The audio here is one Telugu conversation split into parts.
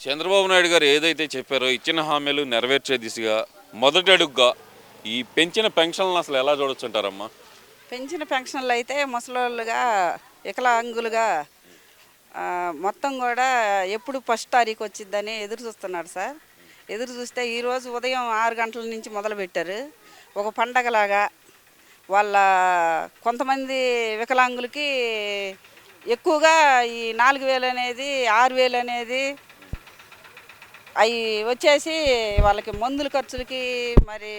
చంద్రబాబు నాయుడు గారు ఏదైతే చెప్పారో ఇచ్చిన హామీలు నెరవేర్చే దిశగా మొదటి అడుగుగా ఈ పెంచిన పెన్షన్లను అసలు ఎలా చూడొచ్చుంటారమ్మా? పెంచిన పెన్షన్లు అయితే ముసలోళ్ళుగా వికలాంగులుగా మొత్తం కూడా ఎప్పుడు ఫస్ట్ తారీఖు వచ్చిద్దని ఎదురు చూస్తున్నాడు సార్. ఎదురు చూస్తే ఈరోజు ఉదయం ఆరు గంటల నుంచి మొదలుపెట్టారు. ఒక పండగలాగా వాళ్ళ కొంతమంది వికలాంగులకి ఎక్కువగా ఈ నాలుగు వేలు అనేది ఆరు వేలు అనేది అవి వచ్చేసి వాళ్ళకి మందుల ఖర్చులకి మరి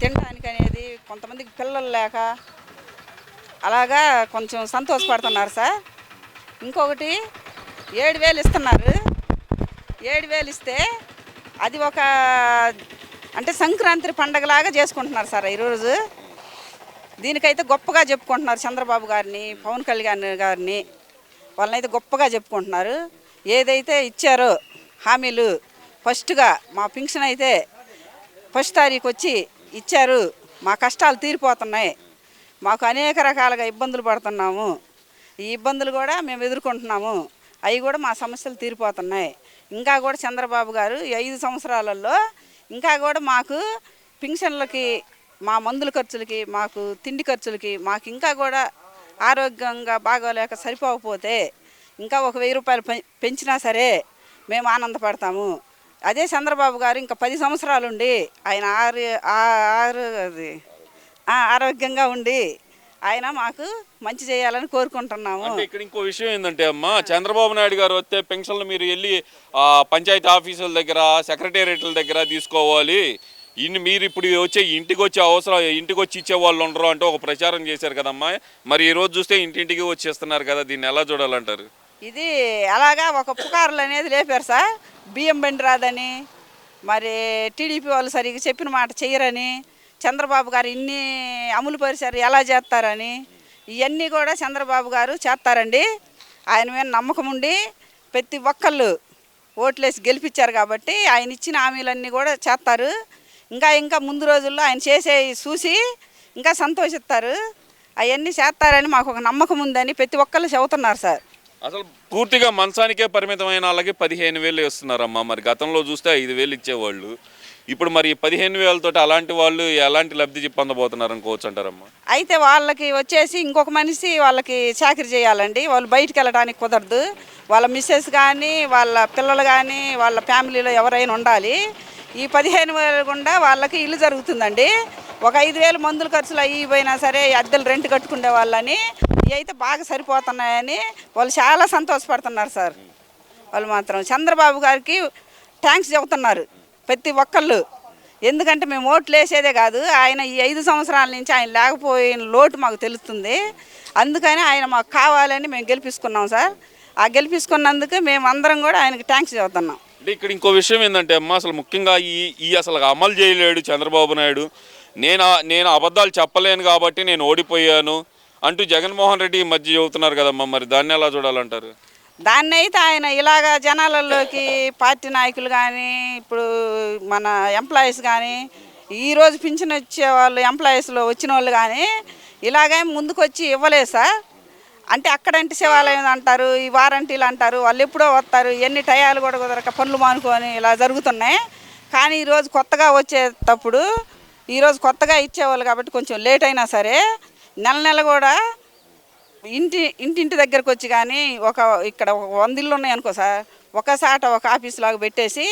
తినడానికి అనేది కొంతమందికి పిల్లలు లేక అలాగా కొంచెం సంతోషపడుతున్నారు సార్. ఇంకొకటి ఏడు వేలు ఇస్తున్నారు. ఏడు వేలు ఇస్తే అది ఒక అంటే సంక్రాంతి పండగలాగా చేసుకుంటున్నారు సార్ ఈరోజు. దీనికైతే గొప్పగా చెప్పుకుంటున్నారు చంద్రబాబు గారిని పవన్ కళ్యాణ్ గారిని. వాళ్ళనైతే గొప్పగా చెప్పుకుంటున్నారు. ఏదైతే ఇచ్చారో హామీలు ఫస్ట్గా మా పింఛన్ అయితే ఫస్ట్ తారీఖు వచ్చి ఇచ్చారు. మా కష్టాలు తీరిపోతున్నాయి. మాకు అనేక రకాలుగా ఇబ్బందులు పడుతున్నాము. ఈ ఇబ్బందులు కూడా మేము ఎదుర్కొంటున్నాము. అవి కూడా మా సమస్యలు తీరిపోతున్నాయి. ఇంకా కూడా చంద్రబాబు గారు ఐదు సంవత్సరాలలో ఇంకా కూడా మాకు పింఛన్లకి మా మందుల ఖర్చులకి మాకు తిండి ఖర్చులకి మాకు ఇంకా కూడా ఆరోగ్యంగా బాగోలేక సరిపోకపోతే ఇంకా ఒక వెయ్యి రూపాయలు పెం- పెంచినా సరే మేము ఆనందపడతాము. అదే చంద్రబాబు గారు ఇంకా పది సంవత్సరాలు ఉండి ఆయన ఆరు ఆరు అది ఆరోగ్యంగా ఉండి ఆయన మాకు మంచి చేయాలని కోరుకుంటున్నాము. అంటే ఇక్కడ ఇంకో విషయం ఏంటంటే అమ్మా చంద్రబాబు నాయుడు గారు వస్తే పెన్షన్లు మీరు వెళ్ళి పంచాయతీ ఆఫీసుల దగ్గర సెక్రటేరియట్ల దగ్గర తీసుకోవాలి. ఇన్ని మీరు ఇప్పుడు వచ్చే ఇంటికి వచ్చే అవసరం ఇంటికి వచ్చి ఇచ్చే వాళ్ళు ఉండరు అంటే ఒక ప్రచారం చేశారు కదమ్మా. మరి ఈ రోజు చూస్తే ఇంటింటికి వచ్చేస్తున్నారు కదా దీన్ని ఎలా చూడాలంటారు? ఇది అలాగా ఒక పుకార్లు అనేది లేపారు సార్. బియ్యం బండి రాదని మరి టీడీపీ వాళ్ళు సరిగ్గా చెప్పిన మాట చెయ్యరని చంద్రబాబు గారు ఇన్ని అమలు పరిచారు ఎలా చేస్తారని ఇవన్నీ కూడా చంద్రబాబు గారు చేస్తారండి. ఆయన మీద నమ్మకం ఉండి ప్రతి ఒక్కళ్ళు ఓట్లేసి గెలిపించారు కాబట్టి ఆయన ఇచ్చిన హామీలన్నీ కూడా చేస్తారు. ఇంకా ఇంకా ముందు రోజుల్లో ఆయన చేసే చూసి ఇంకా సంతోషిస్తారు. అవన్నీ చేస్తారని మాకు ఒక నమ్మకం ఉందని ప్రతి ఒక్కళ్ళు చెబుతున్నారు సార్. అసలు పూర్తిగా మంచానికే పరిమితమైన వాళ్ళకి పదిహేను వేలు ఇస్తున్నారమ్మా. మరి గతంలో చూస్తే ఐదు వేలు ఇచ్చేవాళ్ళు. ఇప్పుడు మరి పదిహేను వేలతో అలాంటి వాళ్ళు ఎలాంటి లబ్ధి పొందబోతున్నారు అనుకోవచ్చు అంటారమ్మా? అయితే వాళ్ళకి వచ్చేసి ఇంకొక మనిషి వాళ్ళకి చాకరీ చేయాలండి. వాళ్ళు బయటికి వెళ్ళడానికి కుదరదు. వాళ్ళ మిస్సెస్ కానీ వాళ్ళ పిల్లలు కానీ వాళ్ళ ఫ్యామిలీలో ఎవరైనా ఉండాలి. ఈ పదిహేను వేల గుండా వాళ్ళకి ఇల్లు జరుగుతుందండి. ఒక ఐదు వేలు మందుల ఖర్చులు అయ్యి పోయినా సరే అద్దెలు రెంట్ కట్టుకునే వాళ్ళని ఇవి అయితే బాగా సరిపోతున్నాయని వాళ్ళు చాలా సంతోషపడుతున్నారు సార్. వాళ్ళు మాత్రం చంద్రబాబు గారికి థ్యాంక్స్ చెబుతున్నారు ప్రతి ఒక్కళ్ళు. ఎందుకంటే మేము ఓట్లు వేసేదే కాదు ఆయన ఈ ఐదు సంవత్సరాల నుంచి ఆయన లేకపోయిన లోటు మాకు తెలుస్తుంది. అందుకని ఆయన మాకు కావాలని మేము గెలిపించుకున్నాం సార్. ఆ గెలిపించుకున్నందుకు మేము అందరం కూడా ఆయనకి థ్యాంక్స్ చెబుతున్నాం. అంటే ఇక్కడ ఇంకో విషయం ఏంటంటే అమ్మ అసలు ముఖ్యంగా ఈ ఈ అసలు అమలు చేయలేడు చంద్రబాబు నాయుడు. నేను నేను అబద్ధాలు చెప్పలేను కాబట్టి నేను ఓడిపోయాను అంటూ జగన్మోహన్ రెడ్డి ఈ మధ్య చెబుతున్నారు కదమ్మా మరి దాన్ని ఎలా చూడాలంటారు? దాన్ని అయితే ఆయన ఇలాగా జనాలలోకి పార్టీ నాయకులు కానీ ఇప్పుడు మన ఎంప్లాయీస్ కానీ ఈరోజు పింఛన్ వచ్చే వాళ్ళు ఎంప్లాయీస్లో వచ్చిన వాళ్ళు కానీ ఇలాగే ముందుకొచ్చి ఇవ్వలేదు సార్. అంటే అక్కడంటి శివాలయం అంటారు ఈ వారంటీలు అంటారు వాళ్ళు ఎప్పుడో వస్తారు ఎన్ని టయాలు కూడా కుదరక పనులు మానుకొని ఇలా జరుగుతున్నాయి. కానీ ఈరోజు కొత్తగా వచ్చేటప్పుడు ఈరోజు కొత్తగా ఇచ్చేవాళ్ళు కాబట్టి కొంచెం లేట్ అయినా సరే నెల నెల కూడా ఇంటి ఇంటింటి దగ్గరకు వచ్చి కానీ ఒక ఇక్కడ ఒక వంద ఇల్లు ఉన్నాయి అనుకో సార్ ఒక సాట ఒక ఆఫీస్ లాగా పెట్టేసి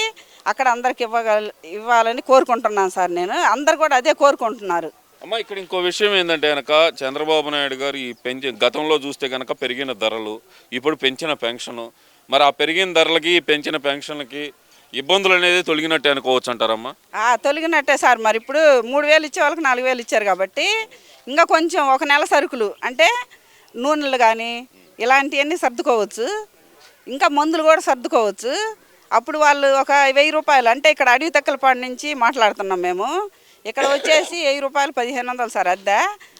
అక్కడ అందరికి ఇవ్వగల ఇవ్వాలని కోరుకుంటున్నాను సార్ నేను. అందరు కూడా అదే కోరుకుంటున్నారు. అమ్మ ఇక్కడ ఇంకో విషయం ఏంటంటే కనుక చంద్రబాబు నాయుడు గారు ఈ పెంచి గతంలో చూస్తే కనుక పెరిగిన ధరలు ఇప్పుడు పెంచిన పెన్షన్. మరి ఆ పెరిగిన ధరలకి పెంచిన పెన్షన్లకి ఇబ్బందులు అనేది తొలగినట్టే అనుకోవచ్చు అంటారమ్మా ఆ, తొలగినట్టే సార్. మరి ఇప్పుడు మూడు వేలు ఇచ్చే వాళ్ళకి నాలుగు వేలు ఇచ్చారు కాబట్టి ఇంకా కొంచెం ఒక నెల సరుకులు అంటే నూనెలు కానీ ఇలాంటివన్నీ సర్దుకోవచ్చు. ఇంకా మందులు కూడా సర్దుకోవచ్చు. అప్పుడు వాళ్ళు ఒక వెయ్యి రూపాయలు అంటే ఇక్కడ అడవి తక్కలపాడు నుంచి మాట్లాడుతున్నాం మేము. ఇక్కడ వచ్చేసి వెయ్యి రూపాయలు పదిహేను వందలు సార్ అద్దె.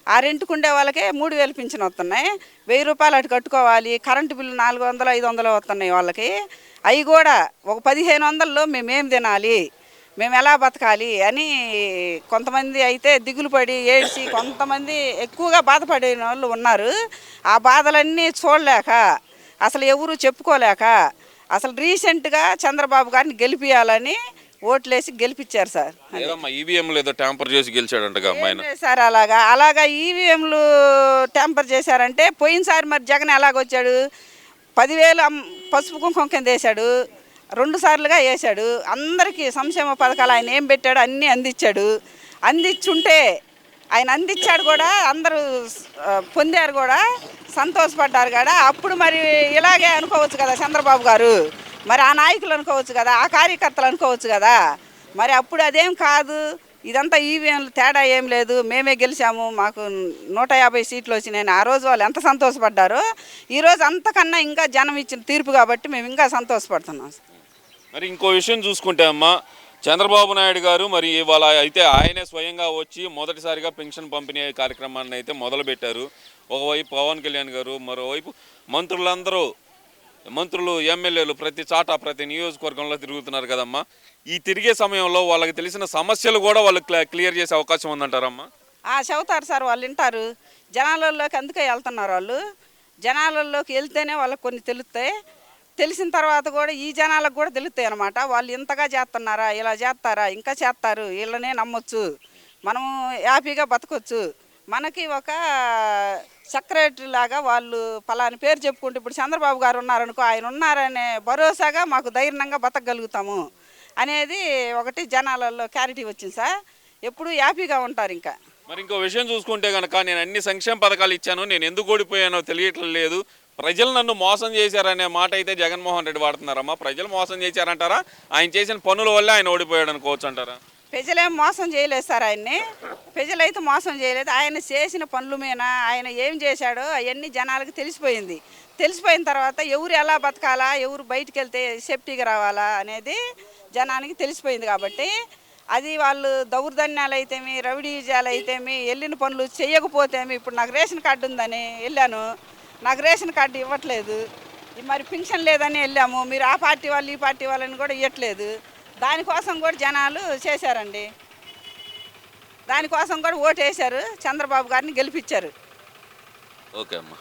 ఆ రెంట్కు ఉండే వాళ్ళకే మూడు వేలు పింఛన్ వస్తున్నాయి. వెయ్యి రూపాయలు అటు కట్టుకోవాలి. కరెంటు బిల్లు నాలుగు వందలు ఐదు వందలు వస్తున్నాయి వాళ్ళకి. అవి కూడా ఒక పదిహేను వందల్లో మేమేం తినాలి? మేము ఎలా బతకాలి? అని కొంతమంది అయితే దిగులు పడి ఏడ్చి కొంతమంది ఎక్కువగా బాధపడిన వాళ్ళు ఉన్నారు. ఆ బాధలన్నీ చూడలేక అసలు ఎవరు చెప్పుకోలేక అసలు రీసెంట్గా చంద్రబాబు గారిని గెలిపియాలని ఓట్లేసి గెలిపించారు సార్. ఈవీఎంలు ఏదో ట్యాంపర్ చేసి చేశారు అలాగా. అలాగా ఈవీఎంలు ట్యాంపర్ చేశారంటే పోయినసారి మరి జగన్ ఎలాగొచ్చాడు? పదివేలు పసుపు కుంకుమ కింద వేశాడు. రెండు సార్లుగా వేశాడు. అందరికీ సంక్షేమ పథకాలు ఆయన ఏం పెట్టాడు అన్నీ అందించాడు. అందించుంటే ఆయన అందించాడు కూడా అందరూ పొందారు కూడా సంతోషపడ్డారు కూడా. అప్పుడు మరి ఇలాగే అనుకోవచ్చు కదా చంద్రబాబు గారు. మరి ఆ నాయకులు అనుకోవచ్చు కదా ఆ కార్యకర్తలు అనుకోవచ్చు కదా మరి అప్పుడు అదేం కాదు. ఇదంతా ఈవీఎంలు తేడా ఏం లేదు. మేమే గెలిచాము. మాకు నూట యాభై సీట్లు వచ్చినాయని ఆ రోజు వాళ్ళు ఎంత సంతోషపడ్డారో ఈరోజు అంతకన్నా ఇంకా జనం ఇచ్చిన తీర్పు కాబట్టి మేము ఇంకా సంతోషపడుతున్నాం. మరి ఇంకో విషయం చూసుకుంటే అమ్మా చంద్రబాబు నాయుడు గారు మరి ఇవాళ అయితే ఆయనే స్వయంగా వచ్చి మొదటిసారిగా పెన్షన్ పంపిణీ కార్యక్రమాన్ని అయితే మొదలుపెట్టారు. ఒకవైపు పవన్ కళ్యాణ్ గారు మరోవైపు మంత్రులందరూ మంత్రులు ఎమ్మెల్యేలు ప్రతి చాట ప్రతి నియోజకవర్గంలో తిరుగుతున్నారు కదమ్మా. ఈ తిరిగే సమయంలో వాళ్ళకి తెలిసిన సమస్యలు కూడా వాళ్ళు క్లియర్ చేసే అవకాశం ఉందంటారమ్మా? ఆ చెబుతారు సార్ వాళ్ళు వింటారు. జనాలలోకి అందుకే వెళ్తున్నారు వాళ్ళు. జనాలలోకి వెళ్తేనే వాళ్ళకి కొన్ని తెలుస్తాయి. తెలిసిన తర్వాత కూడా ఈ జనాలకు కూడా తెలుస్తాయి అనమాట వాళ్ళు ఇంతగా చేస్తున్నారా ఇలా చేస్తారా ఇంకా చేస్తారు. వీళ్ళనే నమ్మొచ్చు. మనం హ్యాపీగా బతకొచ్చు. మనకి ఒక సెక్రటరీ లాగా వాళ్ళు ఫలాని పేరు చెప్పుకుంటే ఇప్పుడు చంద్రబాబు గారు ఉన్నారనుకో ఆయన ఉన్నారనే భరోసాగా మాకు ధైర్యంగా బతకగలుగుతాము అనేది ఒకటి జనాలలో క్లారిటీ వచ్చింది సార్. ఎప్పుడు హ్యాపీగా ఉంటారు ఇంకా. మరి ఇంకో విషయం చూసుకుంటే కనుక నేను అన్ని సంక్షేమ పథకాలు ఇచ్చాను నేను ఎందుకు ఓడిపోయానో తెలియట్లేదు ప్రజలు నన్ను మోసం చేశారనే మాట అయితే జగన్మోహన్ రెడ్డి వాడుతున్నారమ్మా. ప్రజలు మోసం చేశారంటారా? ఆయన చేసిన పనుల వల్లే ఆయన ఓడిపోయాడు అనుకోవచ్చు అంటారా? ప్రజలేం మోసం చేయలేదు సార్ ఆయన్ని. ప్రజలైతే మోసం చేయలేదు. ఆయన చేసిన పనుల మీద ఆయన ఏం చేశాడో అవన్నీ జనాలకు తెలిసిపోయింది. తెలిసిపోయిన తర్వాత ఎవరు ఎలా బతకాలా? ఎవరు బయటికి వెళ్తే సేఫ్టీగా రావాలా అనేది జనానికి తెలిసిపోయింది కాబట్టి అది వాళ్ళు దౌర్జన్యాలు అయితేమి రౌడీజాలు అయితేమి వెళ్ళిన పనులు చేయకపోతేమి ఇప్పుడు నాకు రేషన్ కార్డు ఉందని వెళ్ళాను. నాకు రేషన్ కార్డు ఇవ్వట్లేదు. మరి పింఛన్ లేదని వెళ్ళాము. మీరు ఆ పార్టీ వాళ్ళు ఈ పార్టీ వాళ్ళని కూడా ఇవ్వట్లేదు దానికోసం కూడా జనాలు చేశారండి. దానికోసం కూడా ఓటు వేశారు. చంద్రబాబు గారిని గెలిపించారు. ఓకే అమ్మా.